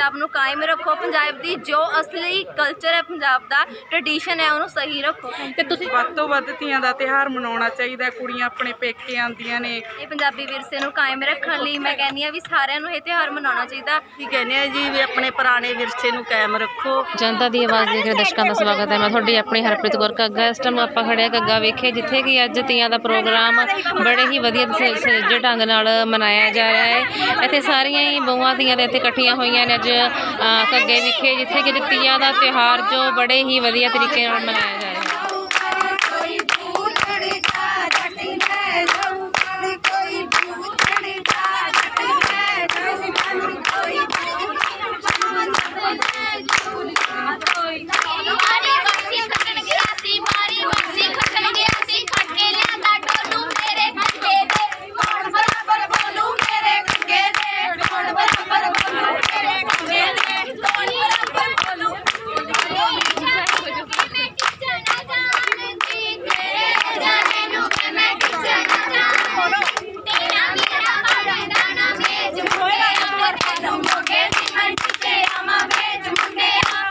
ਪੰਜਾਬ ਨੂੰ ਕਾਇਮ ਰੱਖੋ। ਪੰਜਾਬ ਦੀ ਜੋ ਅਸਲੀ ਕਲਚਰ ਹੈ ਪੰਜਾਬ ਦਾ ਟ੍ਰੈਡੀਸ਼ਨ ਹੈ ਉਹਨੂੰ ਸਹੀ ਰੱਖੋ। ਤੇ ਤੁਸੀਂ ਵੱਧ ਤੋਂ ਵੱਧ ਧੀਆਂ ਦਾ ਤਿਉਹਾਰ ਮਨਾਉਣਾ ਚਾਹੀਦਾ ਹੈ। ਕੁੜੀਆਂ ਆਪਣੇ ਪੇਕੇ ਆਉਂਦੀਆਂ ਨੇ। ਇਹ ਪੰਜਾਬੀ ਵਿਰਸੇ ਨੂੰ ਕਾਇਮ ਰੱਖਣ ਲਈ ਮੈਂ ਕਹਿੰਦੀ ਆ ਵੀ ਸਾਰਿਆਂ ਨੂੰ ਇਹ ਤਿਉਹਾਰ ਮਨਾਉਣਾ ਚਾਹੀਦਾ। ਕੀ ਕਹਿੰਦੇ ਆ ਜੀ ਵੀ ਆਪਣੇ ਪੁਰਾਣੇ ਵਿਰਸੇ ਨੂੰ ਕਾਇਮ ਰੱਖੋ। ਜਨਤਾ ਦੀ ਆਵਾਜ਼ ਦੇਖ ਰਹੇ ਦਰਸ਼ਕਾਂ ਦਾ ਸਵਾਗਤ ਹੈ। ਮੈਂ ਤੁਹਾਡੀ ਆਪਣੀ ਹਰਪ੍ਰੀਤ ਕੌਰ ਕੱਗਾ ਇਸ ਟਾਈਮ ਆਪਾਂ ਖੜੇ ਹਾਂ ਕੱਗਾ ਵੇਖੇ ਜਿੱਥੇ ਕਿ ਅੱਜ ਤੀਆਂ ਦਾ ਪ੍ਰੋਗਰਾਮ ਬੜੇ ਹੀ ਵਧੀਆ ਸ- ਸੁਚੱਜੇ ਢੰਗ ਨਾਲ ਮਨਾਇਆ ਜਾ ਰਿਹਾ ਹੈ। ਇੱਥੇ ਸਾਰੀਆਂ ਹੀ ਬਹੂਆਂ ਤੀਆਂ ਦੇ ਇੱਥੇ ਇਕੱਠੀਆਂ ਹੋਈਆਂ ਨੇ। ਅੱਜ ਕੱਗੇ ਵਿਖੇ ਜਿੱਥੇ ਕਿ ਤੀਆਂ ਦਾ ਤਿਉਹਾਰ ਜੋ ਬੜੇ ਹੀ ਵਧੀਆ ਤਰੀਕੇ ਨਾਲ ਮਨਾਇਆ ਜਾਂਦਾ ਰਿਹਾ ਹੈ ਮਾਰੀ ਵਰਸੀ ਖੱਟਣ ਗਿਆ ਸੀ ਮਾਰੀ ਵਰਸੀ ਖੱਟਣ ਗਿਆ ਸੀ ਖੱਟ ਕੇ ਲਿਆਂਦਾ ਡੋਲੂ ਮੇਰੇ ਖੱਟੇ ਦੇ ਕੌਣ ਬਰਾਬਰ ਬੋਲੂ ਮੇਰੇ ਖੱਗੇ ਦੇ ਕੌਣ ਬਰਾਬਰ ਬੋਲੂ ਮੇਰੇ ਖੱਗੇ ਦੇ ਕੌਣ ਬਰਾਬਰ ਬੋਲੂ ਮੈਂ ਕਿਚਨ ਜਾਣਦੀ ਤੇਰੇ ਜਾਣੇ ਨੂੰ ਕਿ ਮੈਂ ਕਿਚਨ ਜਾਣਦੀ ਤੇਰਾ ਮੇਰਾ ਬਾੜਾ ਨਾ ਮੇਜ ਮੁੰਡੇ ਅਮਰ ਤੈਨੂੰ ਮੋਗੇ ਦੀ ਮੈਂ ਕਿਤੇ ਆਵਾਂ ਵੇਜ ਮੁੰਡੇ ਆ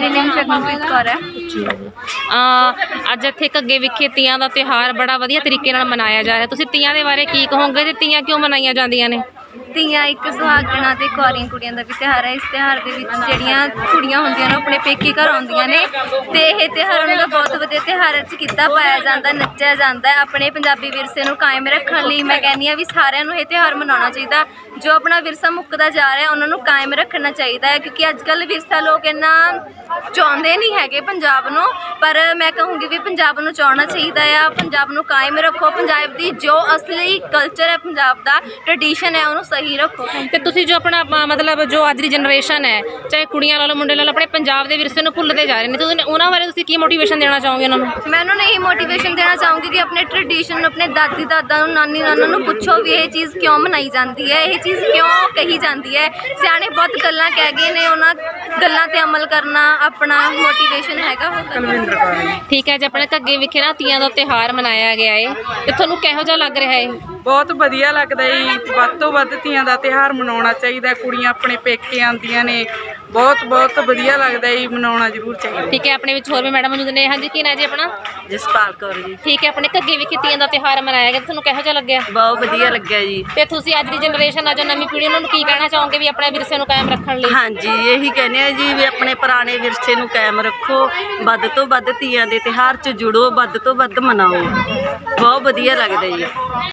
ਮੇਰੀ ਨੇਮ ਸ਼ਗਨਪ੍ਰੀਤ ਕੌਰ ਹੈ। ਅ, ਅੱਜ ਇੱਥੇ ਕੱਗੇ ਵਿਖੇ ਤੀਆਂ ਦਾ ਤਿਉਹਾਰ ਬੜਾ ਵਧੀਆ ਤਰੀਕੇ ਨਾਲ ਮਨਾਇਆ ਜਾ ਰਿਹਾ। ਤੁਸੀਂ ਤੀਆਂ ਦੇ ਬਾਰੇ ਕੀ ਕਹੋਗੇ ਤੇ ਤੀਆਂ ਕਿਉਂ ਮਨਾਈਆਂ ਜਾਂਦੀਆਂ ਨੇ? ਤੀਆਂ ਇੱਕ ਸੁਹਾਗਣਾ ਤੇ ਕੁਆਰੀਆਂ ਕੁੜੀਆਂ ਦਾ ਵੀ ਤਿਉਹਾਰ ਹੈ। ਇਸ ਤਿਉਹਾਰ ਦੇ ਵਿੱਚ ਜਿਹੜੀਆਂ ਕੁੜੀਆਂ ਹੁੰਦੀਆਂ ਨੇ ਉਹ ਆਪਣੇ ਪੇਕੇ ਘਰ ਆਉਂਦੀਆਂ ਨੇ ਤੇ ਇਹ ਤਿਉਹਾਰ ਉਹਨਾਂ ਦਾ ਬਹੁਤ ਵਧੀਆ ਤਿਉਹਾਰ ਚ ਕੀਤਾ ਪਾਇਆ ਜਾਂਦਾ, ਨੱਚਿਆ ਜਾਂਦਾ ਹੈ। ਆਪਣੇ ਪੰਜਾਬੀ ਵਿਰਸੇ ਨੂੰ ਕਾਇਮ ਰੱਖਣ ਲਈ ਮੈਂ ਕਹਿੰਦੀ ਆ ਵੀ ਸਾਰਿਆਂ ਨੂੰ ਇਹ ਤਿਉਹਾਰ ਮਨਾਉਣਾ ਚਾਹੀਦਾ। ਜੋ ਆਪਣਾ ਵਿਰਸਾ ਮੁੱਕਦਾ ਜਾ ਰਿਹਾ, ਉਹਨਾਂ ਨੂੰ ਕਾਇਮ ਰੱਖਣਾ ਚਾਹੀਦਾ ਹੈ ਕਿਉਂਕਿ ਅੱਜ ਕੱਲ੍ਹ ਵਿਰਸਾ ਲੋਕ ਇੰਨਾ ਚਾਹੁੰਦੇ ਨਹੀਂ ਹੈਗੇ ਪੰਜਾਬ ਨੂੰ। ਪਰ ਮੈਂ ਕਹੂੰਗੀ ਵੀ ਪੰਜਾਬ ਨੂੰ ਚਾਹਣਾ ਚਾਹੀਦਾ ਆ। ਪੰਜਾਬ ਨੂੰ ਕਾਇਮ ਰੱਖੋ। ਪੰਜਾਬ ਦੀ ਜੋ ਅਸਲੀ ਕਲਚਰ ਹੈ, ਪੰਜਾਬ ਦਾ ਟ੍ਰੈਡੀਸ਼ਨ ਹੈ, ਉਹਨੂੰ ਸਹੀ ਰੱਖੋ। ਤੇ ਤੁਸੀਂ ਜੋ ਆਪਣਾ ਮਤਲਬ ਜੋ ਅੱਜ ਦੀ ਜਨਰੇਸ਼ਨ ਹੈ ਚਾਹੇ ਕੁੜੀਆਂ ਲਾ ਲਓ ਮੁੰਡੇ ਲਾ ਲਓ ਆਪਣੇ ਪੰਜਾਬ ਦੇ ਵਿਰਸੇ ਨੂੰ ਭੁੱਲਦੇ ਜਾ ਰਹੇ ਨੇ। ਤੁਸੀਂ ਉਹਨਾਂ ਬਾਰੇ ਤੁਸੀਂ ਕੀ ਮੋਟੀਵੇਸ਼ਨ ਦੇਣਾ ਚਾਹੋਗੇ ਉਹਨਾਂ ਨੂੰ? ਮੈਂ ਉਹਨਾਂ ਨੂੰ ਇਹੀ ਮੋਟੀਵੇਸ਼ਨ ਦੇਣਾ ਚਾਹੂੰਗੀ ਕਿ ਆਪਣੇ ਟ੍ਰੈਡੀਸ਼ਨ ਨੂੰ ਆਪਣੇ ਦਾਦੀ ਦਾਦਾ ਨੂੰ ਨਾਨੀ ਨਾਨਾ ਨੂੰ ਪੁੱਛੋ ਵੀ ਇਹ ਚੀਜ਼ ਕਿਉਂ ਮਨਾਈ ਜਾਂਦੀ ਹੈ ਇਹ ਚੀਜ਼ ਕਿਉਂ ਕਹੀ ਜਾਂਦੀ ਹੈ। ਸਿਆਣੇ ਬਹੁਤ ਗੱਲਾਂ ਕਹਿ ਗਏ ਨੇ ਉਹਨਾਂ ਗੱਲਾਂ ਤੇ ਅਮਲ ਕਰਨਾ ਆਪਣਾ ਮੋਟੀਵੇਸ਼ਨ ਹੈਗਾ ਉਹ ਕਰਨਾ। ਠੀਕ ਹੈ ਜੀ ਆਪਣੇ ਕੱਗੇ ਵਿਖੇ ਨਾ ਤੀਆਂ ਦਾ ਤਿਉਹਾਰ ਮਨਾਇਆ ਗਿਆ ਹੈ ਤੇ ਤੁਹਾਨੂੰ ਕਿਹੋ ਜਿਹਾ ਲੱਗ ਰਿਹਾ ਹੈ ਬਹੁਤ ਵਧੀਆ ਲੱਗਦਾ ਈ ਵੱਧ ਤੋਂ ਵੱਧ ਧੀਆਂ ਦਾ ਤਿਉਹਾਰ ਮਨਾਉਣਾ ਚਾਹੀਦਾ ਹੈ। ਕੁੜੀਆਂ ਆਪਣੇ ਪੇਕੇ ਆਉਂਦੀਆਂ ਨੇ। ਬਹੁਤ ਬਹੁਤ ਵਧੀਆ ਲੱਗਦਾ ਈ ਮਨਾਉਣਾ ਜ਼ਰੂਰ ਚਾਹੀਦਾ ਠੀਕ ਹੈ ਆਪਣੇ ਵਿੱਚ ਹੋਰ ਵੀ ਮੈਡਮ ਮੌਜੂਦ ਨੇ। ਹਾਂਜੀ ਕੀ ਨਾਂ ਜੀ ਆਪਣਾ? ਜਸਪਾਲ ਕੌਰ ਜੀ। ਠੀਕ ਹੈ ਆਪਣੇ ਕੱਗੇ ਵਿਖੇ ਤੀਆਂ ਦਾ ਤਿਉਹਾਰ ਮਨਾਇਆ ਗਿਆ। ਤੁਹਾਨੂੰ ਕਿਹੋ ਜਿਹਾ ਲੱਗਿਆ? ਬਹੁਤ ਵਧੀਆ ਲੱਗਿਆ ਜੀ। ਤੇ ਤੁਸੀਂ ਅੱਜ ਦੀ ਜਨਰੇਸ਼ਨ ਆ ਜੋ ਨਵੀਂ ਪੀੜ੍ਹੀ ਉਹਨਾਂ ਨੂੰ ਕੀ ਕਹਿਣਾ ਚਾਹੋਗੇ ਵੀ ਆਪਣੇ ਵਿਰਸੇ ਨੂੰ ਕਾਇਮ ਰੱਖਣ ਲਈ? ਹਾਂਜੀ ਇਹੀ ਕਹਿੰਦੇ ਆ ਜੀ ਵੀ ਆਪਣੇ ਪੁਰਾਣੇ ਵਿਰਸੇ ਨੂੰ ਕਾਇਮ ਰੱਖੋ। ਵੱਧ ਤੋਂ ਵੱਧ ਧੀਆਂ ਦੇ ਤਿਉਹਾਰ 'ਚ ਜੁੜੋ ਵੱਧ ਤੋਂ ਵੱਧ ਮਨਾਓ। ਬਹੁਤ ਵਧੀਆ ਲੱਗਦਾ ਜੀ।